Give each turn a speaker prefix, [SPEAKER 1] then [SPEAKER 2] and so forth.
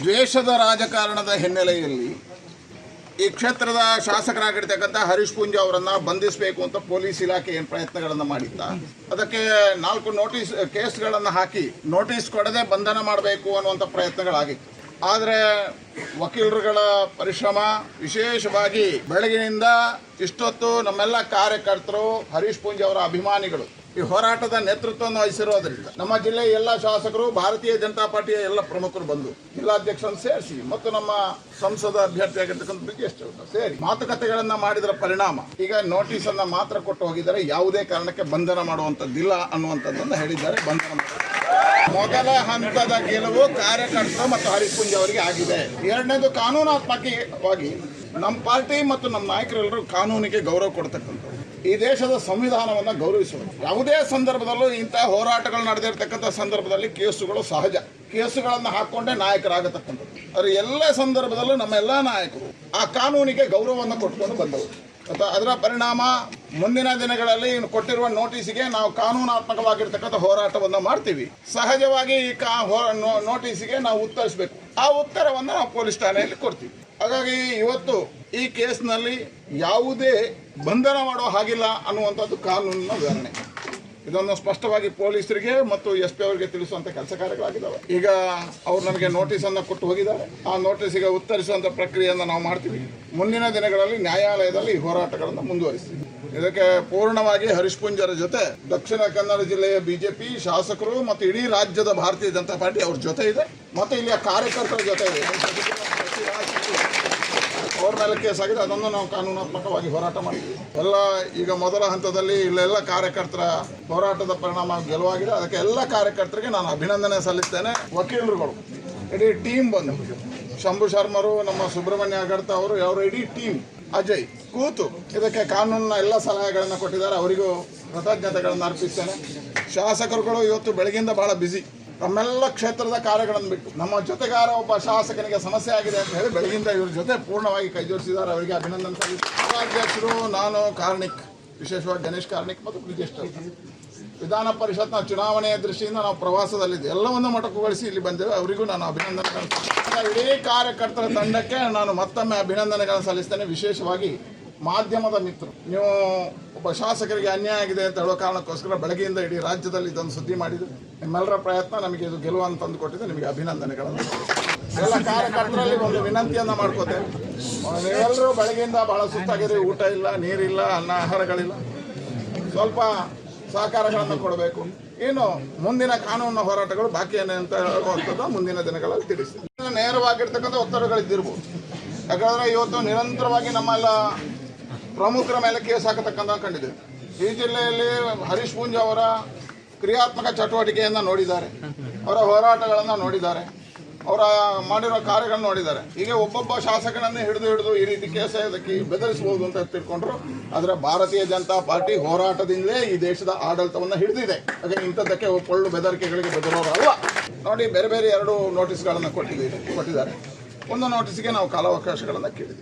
[SPEAKER 1] ದ್ವೇಷದ ರಾಜಕಾರಣದ ಹಿನ್ನೆಲೆಯಲ್ಲಿ ಈ ಕ್ಷೇತ್ರದ ಶಾಸಕರಾಗಿರ್ತಕ್ಕಂಥ ಹರೀಶ್ ಪೂಂಜ ಅವರನ್ನ ಬಂಧಿಸಬೇಕು ಅಂತ ಪೊಲೀಸ್ ಇಲಾಖೆ ಏನು ಪ್ರಯತ್ನಗಳನ್ನು ಮಾಡಿತ್ತ? ಅದಕ್ಕೆ ನಾಲ್ಕು ನೋಟಿಸ್ ಕೇಸ್ಗಳನ್ನು ಹಾಕಿ ನೋಟಿಸ್ ಕೊಡದೆ ಬಂಧನ ಮಾಡಬೇಕು ಅನ್ನುವಂಥ ಪ್ರಯತ್ನಗಳಾಗಿತ್ತು. ಆದರೆ ವಕೀಲರುಗಳ ಪರಿಶ್ರಮ ವಿಶೇಷವಾಗಿ ಬೆಳಗಿನಿಂದ ಇಷ್ಟೊತ್ತು ನಮ್ಮೆಲ್ಲ ಕಾರ್ಯಕರ್ತರು ಹರೀಶ್ ಪೂಂಜ ಅವರ ಅಭಿಮಾನಿಗಳು ಈ ಹೋರಾಟದ ನೇತೃತ್ವವನ್ನು ವಹಿಸಿರೋದ್ರಿಂದ ನಮ್ಮ ಜಿಲ್ಲೆಯ ಎಲ್ಲ ಶಾಸಕರು, ಭಾರತೀಯ ಜನತಾ ಪಾರ್ಟಿಯ ಎಲ್ಲ ಪ್ರಮುಖರು ಬಂದು ಜಿಲ್ಲಾಧ್ಯಕ್ಷರನ್ನು ಸೇರಿಸಿ ಮತ್ತು ನಮ್ಮ ಸಂಸದ ಅಭ್ಯರ್ಥಿಯಾಗಿರ್ತಕ್ಕಂಥ ಬ್ರಿಜೇಶ್ ಚೌಟ ಸೇರಿ ಮಾತುಕತೆಗಳನ್ನ ಮಾಡಿದರ ಪರಿಣಾಮ. ಈಗ ನೋಟಿಸ್ ಅನ್ನ ಮಾತ್ರ ಕೊಟ್ಟು ಹೋಗಿದ್ದಾರೆ. ಯಾವುದೇ ಕಾರಣಕ್ಕೆ ಬಂಧನ ಮಾಡುವಂತದ್ದಿಲ್ಲ ಅನ್ನುವಂಥದ್ದನ್ನು ಹೇಳಿದ್ದಾರೆ. ಬಂಧನ ಮೊದಲ ಹಂತದ ಗೆಲುವು ಕಾರ್ಯಕರ್ತರು ಮತ್ತು ಹರೀಶ್ ಪುಂಜ್ ಅವರಿಗೆ ಆಗಿದೆ. ಎರಡನೇದು ಕಾನೂನಾತ್ಮಕವಾಗಿ ನಮ್ಮ ಪಾರ್ಟಿ ಮತ್ತು ನಮ್ಮ ನಾಯಕರೆಲ್ಲರೂ ಕಾನೂನಿಗೆ ಗೌರವ ಕೊಡ್ತಕ್ಕಂಥದ್ದು ಈ ದೇಶದ ಸಂವಿಧಾನವನ್ನು ಗೌರವಿಸಬೇಕು ಯಾವುದೇ ಸಂದರ್ಭದಲ್ಲೂ ಇಂತಹ ಹೋರಾಟಗಳು ನಡೆದಿರ್ತಕ್ಕಂಥ ಸಂದರ್ಭದಲ್ಲಿ ಕೇಸುಗಳು ಸಹಜ. ಕೇಸುಗಳನ್ನು ಹಾಕೊಂಡೇ ನಾಯಕರಾಗತಕ್ಕಂಥದ್ದು ಅದರ ಎಲ್ಲ ಸಂದರ್ಭದಲ್ಲೂ ನಮ್ಮ ಎಲ್ಲ ನಾಯಕರು ಆ ಕಾನೂನಿಗೆ ಗೌರವವನ್ನು ಕೊಟ್ಕೊಂಡು ಬಂದವು ಮತ್ತು ಅದರ ಪರಿಣಾಮ ಮುಂದಿನ ದಿನಗಳಲ್ಲಿ ಕೊಟ್ಟಿರುವ ನೋಟಿಸಿಗೆ ನಾವು ಕಾನೂನಾತ್ಮಕವಾಗಿರ್ತಕ್ಕಂಥ ಹೋರಾಟವನ್ನು ಮಾಡ್ತೀವಿ. ಸಹಜವಾಗಿ ಈ ಕಾ ನೋಟಿಸಿಗೆ ನಾವು ಉತ್ತರಿಸಬೇಕು. ಆ ಉತ್ತರವನ್ನು ನಾವು ಪೊಲೀಸ್ ಠಾಣೆಯಲ್ಲಿ ಕೊಡ್ತೀವಿ. ಹಾಗಾಗಿ ಇವತ್ತು ಈ ಕೇಸ್ನಲ್ಲಿ ಯಾವುದೇ ಬಂಧನ ಮಾಡೋ ಹಾಗಿಲ್ಲ ಅನ್ನುವಂಥದ್ದು ಕಾನೂನಿನ ವಿವರಣೆ ಇದನ್ನು ಸ್ಪಷ್ಟವಾಗಿ ಪೊಲೀಸರಿಗೆ ಮತ್ತು ಎಸ್ ಪಿ ಅವರಿಗೆ ತಿಳಿಸುವಂತ ಕೆಲಸ ಕಾರ್ಯಗಳಾಗಿದ್ದಾವೆ. ಈಗ ಅವ್ರು ನಮಗೆ ನೋಟಿಸ್ ಅನ್ನು ಕೊಟ್ಟು ಹೋಗಿದ್ದಾರೆ. ಆ ನೋಟಿಸಿಗೆ ಉತ್ತರಿಸುವಂತ ಪ್ರಕ್ರಿಯೆಯನ್ನು ನಾವು ಮಾಡ್ತೀವಿ. ಮುಂದಿನ ದಿನಗಳಲ್ಲಿ ನ್ಯಾಯಾಲಯದಲ್ಲಿ ಹೋರಾಟಗಳನ್ನು ಮುಂದುವರಿಸ್ತೀವಿ. ಇದಕ್ಕೆ ಪೂರ್ಣವಾಗಿ ಹರಿಶ್ಪುಂಜರ ಜೊತೆ ದಕ್ಷಿಣ ಕನ್ನಡ ಜಿಲ್ಲೆಯ ಬಿಜೆಪಿ ಶಾಸಕರು ಮತ್ತು ಇಡೀ ರಾಜ್ಯದ ಭಾರತೀಯ ಜನತಾ ಪಾರ್ಟಿ ಅವ್ರ ಜೊತೆ ಇದೆ. ಮತ್ತು ಇಲ್ಲಿಯ ಕಾರ್ಯಕರ್ತರ ಜೊತೆ ಇದೆ. ಅವ್ರ ಮೇಲೆ ಕೇಸ್ ಆಗಿದೆ ಅದನ್ನು ನಾವು ಕಾನೂನಾತ್ಮಕವಾಗಿ ಹೋರಾಟ ಮಾಡಿದ್ವಿ ಎಲ್ಲ ಈಗ ಮೊದಲ ಹಂತದಲ್ಲಿ ಇಲ್ಲೆಲ್ಲ ಕಾರ್ಯಕರ್ತರ ಹೋರಾಟದ ಪರಿಣಾಮ ಗೆಲುವಾಗಿದೆ. ಅದಕ್ಕೆ ಎಲ್ಲ ಕಾರ್ಯಕರ್ತರಿಗೆ ನಾನು ಅಭಿನಂದನೆ ಸಲ್ಲಿಸ್ತೇನೆ. ವಕೀಲರುಗಳು, ಇಡೀ ಟೀಮ್ ಬಂದು, ಶಂಭು ಶರ್ಮರು, ನಮ್ಮ ಸುಬ್ರಹ್ಮಣ್ಯ ಅಗಡ್ತ ಅವರು, ಅವರ ಇಡೀ ಟೀಮ್, ಅಜಯ್, ಕೂತು ಇದಕ್ಕೆ ಕಾನೂನಿನ ಎಲ್ಲ ಸಲಹೆಗಳನ್ನು ಕೊಟ್ಟಿದ್ದಾರೆ. ಅವರಿಗೂ ಕೃತಜ್ಞತೆಗಳನ್ನು ಅರ್ಪಿಸ್ತೇನೆ. ಶಾಸಕರುಗಳು ಇವತ್ತು ಬೆಳಗಿಂದ ಬಹಳ ಬ್ಯುಸಿ ತಮ್ಮೆಲ್ಲ ಕ್ಷೇತ್ರದ ಕಾರ್ಯಗಳನ್ನು ಬಿಟ್ಟು ನಮ್ಮ ಜೊತೆಗಾರ ಒಬ್ಬ ಶಾಸಕನಿಗೆ ಸಮಸ್ಯೆ ಆಗಿದೆ ಅಂತ ಹೇಳಿ ಬೆಳಗಿಂದ ಇವ್ರ ಜೊತೆ ಪೂರ್ಣವಾಗಿ ಕೈ ಜೋಡಿಸಿದ್ದಾರೆ. ಅವರಿಗೆ ಅಭಿನಂದನೆ ಸಲ್ಲಿಸಿದ್ದಾರೆ ಅಧ್ಯಕ್ಷರು ನಾನು ಕಾರ್ಣಿಕ್, ವಿಶೇಷವಾಗಿ ಗಣೇಶ್ ಕಾರ್ಣಿಕ್ ಮತ್ತು ಬ್ರಿಜೇಶ್. ವಿಧಾನ ಪರಿಷತ್ನ ಚುನಾವಣೆಯ ದೃಷ್ಟಿಯಿಂದ ನಾವು ಪ್ರವಾಸದಲ್ಲಿದ್ದೆ ಎಲ್ಲವನ್ನು ಮೊಟಕುಗೊಳಿಸಿ ಇಲ್ಲಿ ಬಂದೇವೆ ಅವರಿಗೂ ನಾನು ಅಭಿನಂದನೆ ಸಲ್ಲಿಸ್ತೇನೆ. ಇಡೀ ಕಾರ್ಯಕರ್ತರ ತಂಡಕ್ಕೆ ನಾನು ಮತ್ತೊಮ್ಮೆ ಅಭಿನಂದನೆಗಳನ್ನು ಸಲ್ಲಿಸ್ತೇನೆ. ವಿಶೇಷವಾಗಿ ಮಾಧ್ಯಮದ ಮಿತ್ರರು ನೀವು ಒಬ್ಬ ಶಾಸಕರಿಗೆ ಅನ್ಯಾಯ ಆಗಿದೆ ಅಂತ ಹೇಳೋ ಕಾರಣಕ್ಕೋಸ್ಕರ ಬೆಳಗ್ಗೆಯಿಂದ ಇಡೀ ರಾಜ್ಯದಲ್ಲಿ ಇದನ್ನು ಸುದ್ದಿ ಮಾಡಿದ್ರು ನಿಮ್ಮೆಲ್ಲರ ಪ್ರಯತ್ನ ನಮಗೆ ಇದು ಗೆಲುವನ್ನು ತಂದು ಕೊಟ್ಟಿದೆ ನಿಮಗೆ ಅಭಿನಂದನೆಗಳನ್ನು. ಎಲ್ಲ ಕಾರ್ಯಕರ್ತರಲ್ಲಿ ಒಂದು ವಿನಂತಿಯನ್ನ ಮಾಡ್ಕೋತೇವೆ ನೀವೆಲ್ಲರೂ ಬೆಳಗ್ಗೆಯಿಂದ ಬಹಳ ಸುತ್ತಾಗಿದೆ ಊಟ ಇಲ್ಲ, ನೀರಿಲ್ಲ, ಅನ್ನ, ಆಹಾರಗಳಿಲ್ಲ. ಸ್ವಲ್ಪ ಸಹಕಾರಗಳನ್ನು ಕೊಡಬೇಕು. ಇನ್ನು ಮುಂದಿನ ಕಾನೂನು ಹೋರಾಟಗಳು ಬಾಕಿ ಅಂತ ಹೇಳುವಂಥದ್ದು ಮುಂದಿನ ದಿನಗಳಲ್ಲಿ ತಿಳಿಸಿ ನೇರವಾಗಿರ್ತಕ್ಕಂಥ ಒತ್ತಡಗಳಿದ್ದಿರ್ಬೋದು. ಯಾಕಂದ್ರೆ ಇವತ್ತು ನಿರಂತರವಾಗಿ ನಮ್ಮೆಲ್ಲ ಪ್ರಮುಖರ ಮೇಲೆ ಕೇಸ್ ಹಾಕತಕ್ಕಂಥ ಕಂಡಿದೆ. ಈ ಜಿಲ್ಲೆಯಲ್ಲಿ ಹರೀಶ್ ಪೂಂಜ್ ಅವರ ಕ್ರಿಯಾತ್ಮಕ ಚಟುವಟಿಕೆಯನ್ನು ನೋಡಿದ್ದಾರೆ. ಅವರ ಹೋರಾಟಗಳನ್ನು ನೋಡಿದ್ದಾರೆ. ಅವರ ಮಾಡಿರೋ ಕಾರ್ಯಗಳನ್ನು ನೋಡಿದ್ದಾರೆ. ಈಗ ಒಬ್ಬೊಬ್ಬ ಶಾಸಕನನ್ನೇ ಹಿಡಿದು ಹಿಡಿದು ಈ ರೀತಿ ಕೇಸ ಅದಕ್ಕೆ ಬೆದರಿಸಬಹುದು ಅಂತ ತಿಳ್ಕೊಂಡ್ರು. ಆದರೆ ಭಾರತೀಯ ಜನತಾ ಪಾರ್ಟಿ ಹೋರಾಟದಿಂದಲೇ ಈ ದೇಶದ ಆಡಳಿತವನ್ನು ಹಿಡಿದಿದೆ. ಹಾಗೆ ಇಂಥದ್ದಕ್ಕೆ ಪೊಳ್ಳು ಬೆದರಿಕೆಗಳಿಗೆ ಬೆದರೋರು ಅಲ್ಲ ನೋಡಿ, ಬೇರೆ ಬೇರೆ ಎರಡು ನೋಟಿಸ್ಗಳನ್ನು ಕೊಟ್ಟಿದ್ದೀವಿ ಕೊಟ್ಟಿದ್ದಾರೆ. ಒಂದು ನೋಟಿಸ್ಗೆ ನಾವು ಕಾಲಾವಕಾಶಗಳನ್ನು ಕೇಳಿದ್ದೀವಿ.